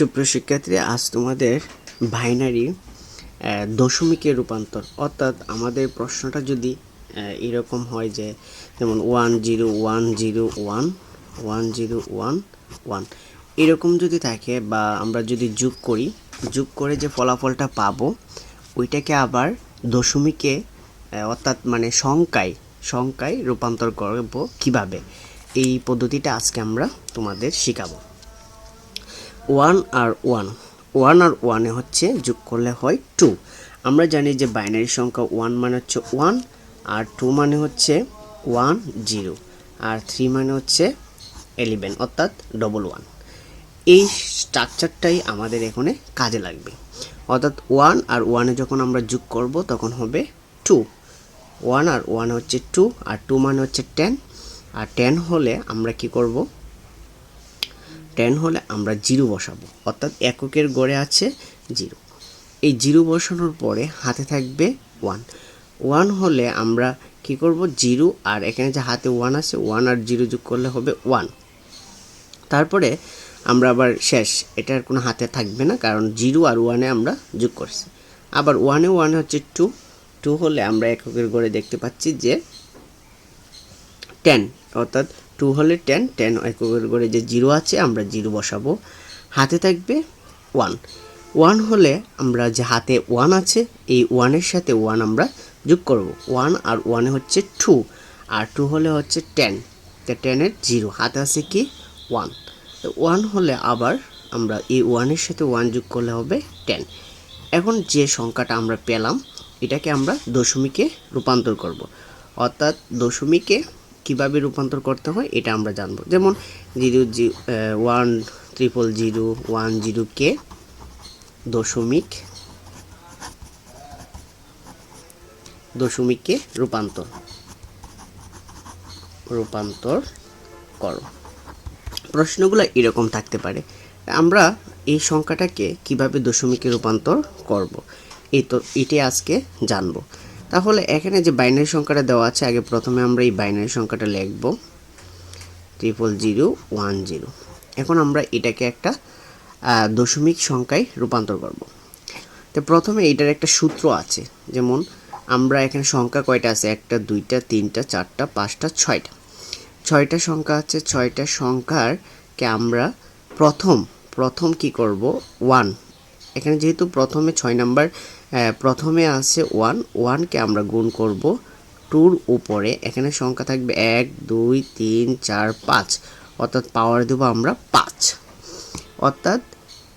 সুপ্রিয় শিক্ষার্থী আজ তোমাদের বাইনারি দশমিকের রূপান্তর। অর্থাৎ আমাদের প্রশ্নটা যদি এরকম হয় যে, যেমন one zero one zero one one zero one one এরকম যদি থাকে বা আমরা যদি যোগ করি, যোগ করে যে ফলাফলটা পাবো, ওইটাকে আবার দশমিকে অর্থাৎ মানে সংখ্যায় সংখ্যায় রূপান্তর করব কীভাবে? এই পদ্ধতিটা আজকে আমরা তোমাদের শেখাবো। ওয়ান আর ওয়ান ওয়ান আর ওয়ানে হচ্ছে যোগ করলে হয় টু আমরা জানি যে বাইনারি সংখ্যা ওয়ান মানে হচ্ছে ওয়ান আর টু মানে হচ্ছে ওয়ান জিরো আর থ্রি মানে হচ্ছে এলিভেন অর্থাৎ ডবল ওয়ান এই স্ট্রাকচারটাই আমাদের এখানে কাজে লাগবে। অর্থাৎ ওয়ান আর ওয়ানে যখন আমরা যোগ করব, তখন হবে টু ওয়ান আর ওয়ান হচ্ছে টু আর টু মানে হচ্ছে টেন আর টেন হলে আমরা কি করব? টেন হলে আমরা জিরো বসাবো। অর্থাৎ এককের গড়ে আছে জিরো। এই জিরো বসানোর পরে হাতে থাকবে ওয়ান ওয়ান হলে আমরা কি করব? জিরো, আর এখানে যে হাতে ওয়ান আছে ওয়ান আর জিরো যোগ করলে হবে ওয়ান তারপরে আমরা আবার শেষ এটার কোনো হাতে থাকবে না, কারণ জিরো আর ওয়ানে আমরা যোগ করছি। আবার ওয়ানে ওয়ানে হচ্ছে টু টু হলে আমরা এককের গড়ে দেখতে পাচ্ছি যে টেন অর্থাৎ টু হলে টেন টেন এককের করে যে জিরো আছে, আমরা জিরো বসাবো। হাতে থাকবে ওয়ান ওয়ান হলে আমরা যে হাতে ওয়ান আছে, এই ওয়ানের সাথে ওয়ান আমরা যোগ করব। ওয়ান আর ওয়ানে হচ্ছে টু আর টু হলে হচ্ছে টেন তো টেনের জিরো হাতে আছে কি? ওয়ান তো ওয়ান হলে আবার আমরা এই ওয়ানের সাথে ওয়ান যোগ করলে হবে টেন এখন যে সংখ্যাটা আমরা পেলাম, এটাকে আমরা দশমিকে রূপান্তর করব। অর্থাৎ দশমিকে কীভাবে রূপান্তর করতে হয়, এটা আমরা জানব। যেমন zero G one triple zero, one zero কে দশমিক, দশমিকে রূপান্তর। রূপান্তর করো। প্রশ্নগুলো এরকম থাকতে পারে। আমরা এই সংখ্যাটাকে কীভাবে দশমিকে রূপান্তর করব এই তো, এটাই আজকে জানব। তাহলে এখানে যে বাইনারি সংখ্যাটা দেওয়া আছে, আগে প্রথমে আমরা এই বাইনারি সংখ্যাটা লিখব। ট্রিপল জিরো ওয়ান জিরো এখন আমরা এটাকে একটা দশমিক সংখ্যায় রূপান্তর করব। তো প্রথমে এটার একটা সূত্র আছে, যেমন আমরা এখানে সংখ্যা কয়টা আছে? একটা, দুইটা, তিনটা, চারটা, পাঁচটা, ছয়টা। ছয়টা সংখ্যা আছে, ছয়টা সংখ্যারকে আমরা প্রথম প্রথম কি করব? ওয়ান এখানে যেহেতু প্রথমে ছয় নাম্বার প্রথমে আছে ওয়ান ওয়ানকে আমরা গুণ করব টুর উপরে। এখানে সংখ্যা থাকবে এক, দুই, তিন, চার, পাঁচ। অর্থাৎ পাওয়ার দেবো আমরা পাঁচ। অর্থাৎ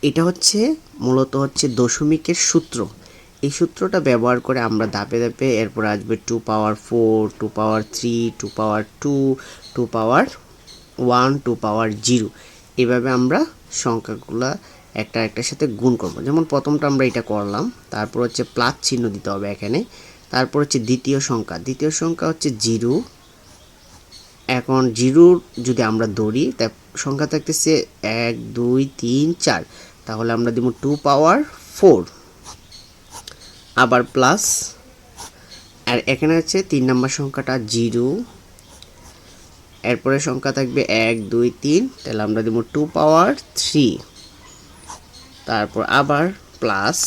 এটা হচ্ছে মূলত হচ্ছে দশমিকের সূত্র। এই সূত্রটা ব্যবহার করে আমরা ধাপে ধাপে এরপর আসবে two power four two power three two power two two power one two power zero এভাবে আমরা সংখ্যাগুলা একটা একটার সাথে গুণ করব। যেমন প্রথমটা আমরা এটা করলাম, তারপর হচ্ছে প্লাস চিহ্ন দিতে হবে এখানে। তারপর হচ্ছে দ্বিতীয় সংখ্যা। দ্বিতীয় সংখ্যা হচ্ছে জিরো। এখন জিরোর যদি আমরা ধরি, তা সংখ্যা থাকতেছে এক, দুই, তিন, চার। তাহলে আমরা দিব টু পাওয়ার ফোর। আবার প্লাস। আর এখানে হচ্ছে তিন নম্বর সংখ্যাটা জিরো। এরপরে সংখ্যা থাকবে এক, দুই, তিন। তাহলে আমরা দিব টু পাওয়ার থ্রি। তারপর আবার প্লাস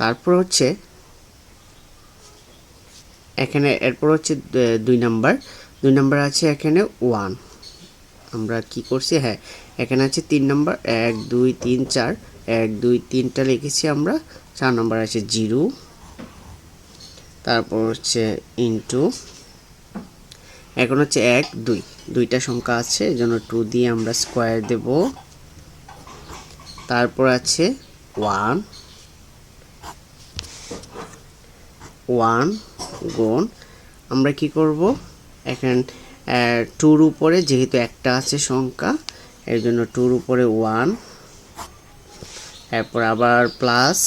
তারপর হচ্ছে, এখানে এরপর হচ্ছে দুই নাম্বার দুই নাম্বার আছে এখানে ওয়ান আমরা কি করছি? হ্যাঁ এখানে আছে তিন নাম্বার এক, দুই, তিন, চার, এক, দুই, তিনটা লিখেছি আমরা, চার নাম্বার আছে জিরো, তারপর হচ্ছে ইন্টু এখন হচ্ছে এক, দুই। দুইটা সংখ্যা আছে এই জন্য টু দিয়ে আমরা স্কোয়ার দেব। তারপর আছে ওয়ান ওয়ান গুণ, আমরা কি করব? এখন টুর উপরে যেহেতু একটা আছে সংখ্যা, এর জন্য টুর উপরে ওয়ান এরপর আবার প্লাস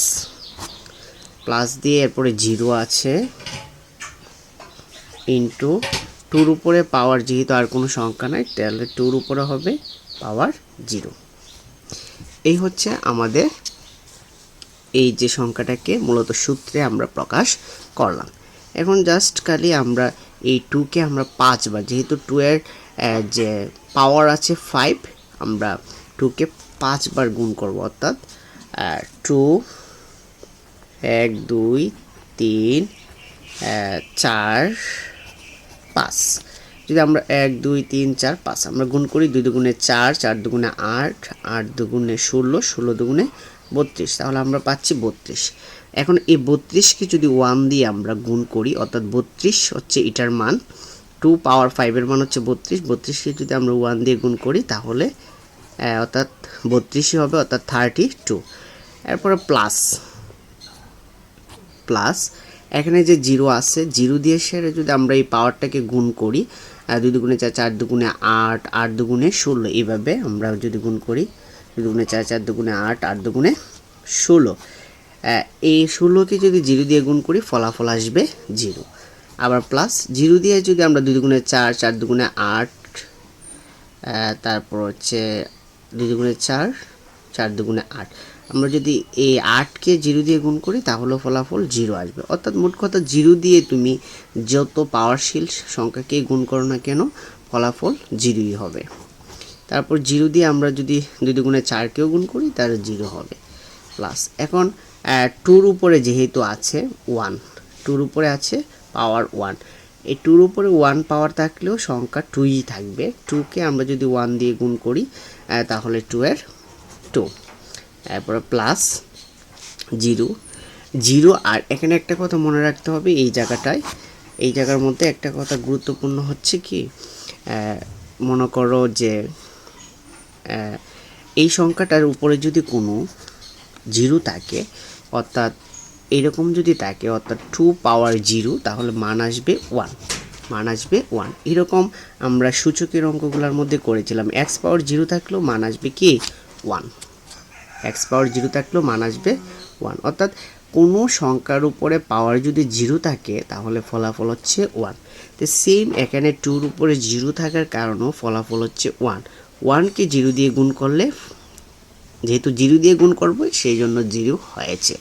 প্লাস দিয়ে এরপরে জিরো আছে ইন্টু টুর উপরে পাওয়ার যেহেতু আর কোনো সংখ্যা নাই, তাহলে টুর উপরে হবে পাওয়ার জিরো এই হচ্ছে আমাদের এই যে সংখ্যাটাকে মূলত সূত্রে আমরা প্রকাশ করলাম। এখন জাস্ট খালি আমরা এই টুকে আমরা পাঁচবার, যেহেতু টু এর যে পাওয়ার আছে ফাইভ আমরা টুকে পাঁচবার গুণ করব, অর্থাৎ টু এক, দুই, তিন চার পাঁচ। যদি আমরা এক, দুই, তিন, চার, পাঁচ, আমরা গুণ করি দুই দুগুণে চার চার দুগুণে আট আট দুগুণে ষোলো ষোলো দুগুণে বত্রিশ, তাহলে আমরা পাচ্ছি বত্রিশ। এখন এই বত্রিশকে যদি ওয়ান দিয়ে আমরা গুণ করি, অর্থাৎ বত্রিশ হচ্ছে এটার মান, টু পাওয়ার ফাইভের মান হচ্ছে বত্রিশ, বত্রিশকে যদি আমরা ওয়ান দিয়ে গুণ করি, তাহলে অর্থাৎ বত্রিশই হবে, অর্থাৎ থার্টি টু। এরপরে প্লাস প্লাস এখানে যে জিরো আছে, জিরো দিয়ে সেরে যদি আমরা এই পাওয়ারটাকে গুণ করি দুই দুগুণে চার চার দুগুণে আট আট দুগুণে ষোলো এইভাবে আমরা যদি গুণ করি, দুই দুগুণে চার চার দুগুণে আট আট দুগুণে ষোলো এই ষোলোকে যদি জিরো দিয়ে গুণ করি, ফলাফল আসবে জিরো। আবার প্লাস জিরো দিয়ে যদি আমরা দুই দুগুণে চার চার দুগুণে আট তারপর হচ্ছে দুই দুগুণে চার চার দুগুণে আট আমরা যদি এই আটকে জিরো দিয়ে গুণ করি, তাহলে ফলাফল জিরো আসবে। অর্থাৎ মোট কথা জিরো দিয়ে তুমি যত পাওয়ারশীল সংখ্যাকে গুণ করো না কেন, ফলাফল জিরোই হবে। তারপর জিরো দিয়ে আমরা যদি দুই দুগুণে চারকেও গুণ করি তাহলে জিরো হবে। প্লাস এখন টুর উপরে যেহেতু আছে ওয়ান, টুর উপরে আছে পাওয়ার ওয়ান। এই টুর উপরে ওয়ান পাওয়ার থাকলেও সংখ্যা টুই থাকবে। টুকে আমরা যদি ওয়ান দিয়ে গুণ করি তাহলে টু এর টু। তারপরে প্লাস জিরো। জিরো আর এখানে একটা কথা মনে রাখতে হবে, এই জায়গাটায়, এই জায়গার মধ্যে একটা কথা গুরুত্বপূর্ণ হচ্ছে কি মনে করো যে এই সংখ্যাটার উপরে যদি কোনো জিরো থাকে, অর্থাৎ এরকম যদি থাকে, অর্থাৎ টু পাওয়ার জিরো তাহলে মান আসবে ওয়ান মান আসবে ওয়ান এরকম আমরা সূচকের অঙ্কগুলোর মধ্যে করেছিলাম। এক্স পাওয়ার জিরো থাকলেও মান আসবে কি? ওয়ান এক্স পাওয়ার জিরো থাকলেও মান আসবে ওয়ান অর্থাৎ কোনো সংখ্যার উপরে পাওয়ার যদি জিরো থাকে, তাহলে ফলাফল হচ্ছে ওয়ান তো সেম এখানে টুর উপরে জিরো থাকার কারণেও ফলাফল হচ্ছে ওয়ান ওয়ানকে জিরো দিয়ে গুণ করলে, যেহেতু জিরো দিয়ে গুণ করব, সেই জন্য জিরো হয়েছে।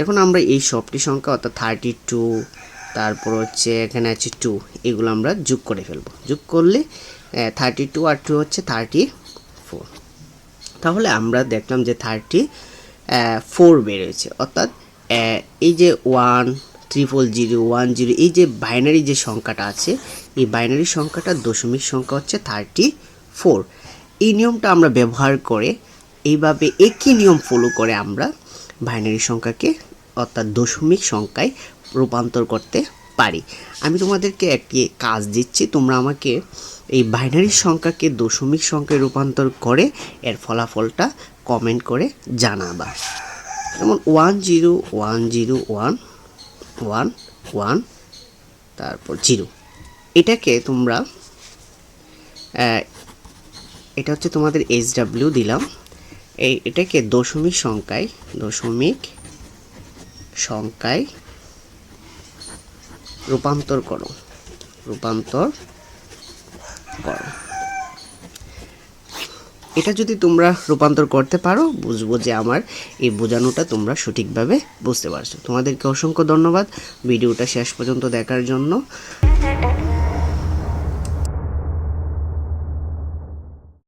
এখন আমরা এই সবটি সংখ্যা, অর্থাৎ থার্টি টু তারপর হচ্ছে এখানে আছে টু এগুলো আমরা যোগ করে ফেলব। যোগ করলে থার্টি টু আর টু হচ্ছে থার্টি ফোর তাহলে আমরা দেখলাম যে থার্টি ফোর বেরোয়েছে। অর্থাৎ এই যে one triple zero one zero এই যে বাইনারি যে সংখ্যাটা আছে, এই বাইনারি সংখ্যাটা দশমিক সংখ্যা হচ্ছে থার্টি ফোর এই নিয়মটা আমরা ব্যবহার করে, এইভাবে একই নিয়ম ফলো করে আমরা বাইনারি সংখ্যাকে, অর্থাৎ দশমিক সংখ্যায় রূপান্তর করতে পারি। আমি তোমাদেরকে একটি কাজ দিচ্ছি, তোমরা আমাকে এই বাইনারি সংখ্যাকে দশমিক সংখ্যায় রূপান্তর করে এর ফলাফলটা কমেন্ট করে জানাবা। যেমন one zero one zero one one one তারপর জিরো এটাকে তোমরা এটা হচ্ছে তোমাদের এইচ ডাব্লিউ দিলাম। এই, এটাকে দশমিক সংখ্যায় দশমিক সংখ্যায় রূপান্তর করো। রূপান্তর করো। এটা যদি তোমরা রূপান্তর করতে পারো, বুঝব যে আমার এই বোঝানোটা তোমরা সঠিকভাবে বুঝতে পারছ। তোমাদেরকে অসংখ্য ধন্যবাদ। ভিডিওটা শেষ পর্যন্ত দেখার জন্য।